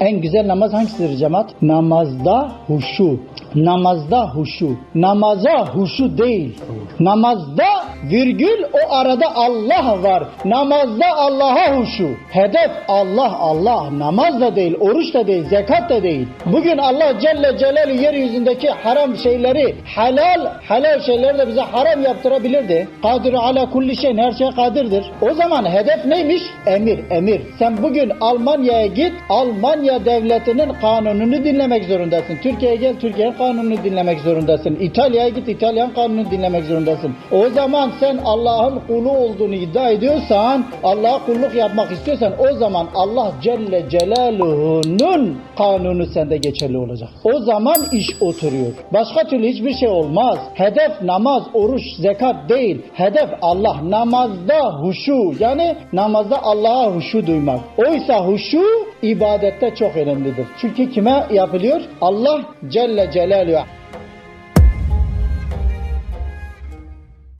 En güzel namaz hangisidir cemaat? Namazda huşu. Namazda huşu. Namaza huşu değil. Namazda virgül o arada Allah var. Namazda Allah'a huşu. Hedef Allah Allah. Namaz da değil, oruç da değil, zekat da değil. Bugün Allah Celle Celaluhu yeryüzündeki haram şeyleri halal, halal şeyleri de bize haram yaptırabilirdi. Kadir ala kulli şeyin her şeye kadirdir. O zaman hedef neymiş? Emir, emir. Sen bugün Almanya'ya git, Almanya devletinin kanununu dinlemek zorundasın. Türkiye'ye gel, Türkiye'nin kanununu dinlemek zorundasın. İtalya'ya git, İtalyan kanununu dinlemek zorundasın. O zaman sen Allah'ın kulu olduğunu iddia ediyorsan, Allah'a kulluk yapmak istiyorsan o zaman Allah Celle Celaluhu'nun kanunu sende geçerli olacak. O zaman iş oturuyor. Başka türlü hiçbir şey olmaz. Hedef namaz, oruç, zekat değil. Hedef Allah. Namazda huşu yani namazda Allah'a huşu duymak. Oysa huşu ibadette çok önemlidir. Çünkü kime yapılıyor? Allah Celle Celaluhu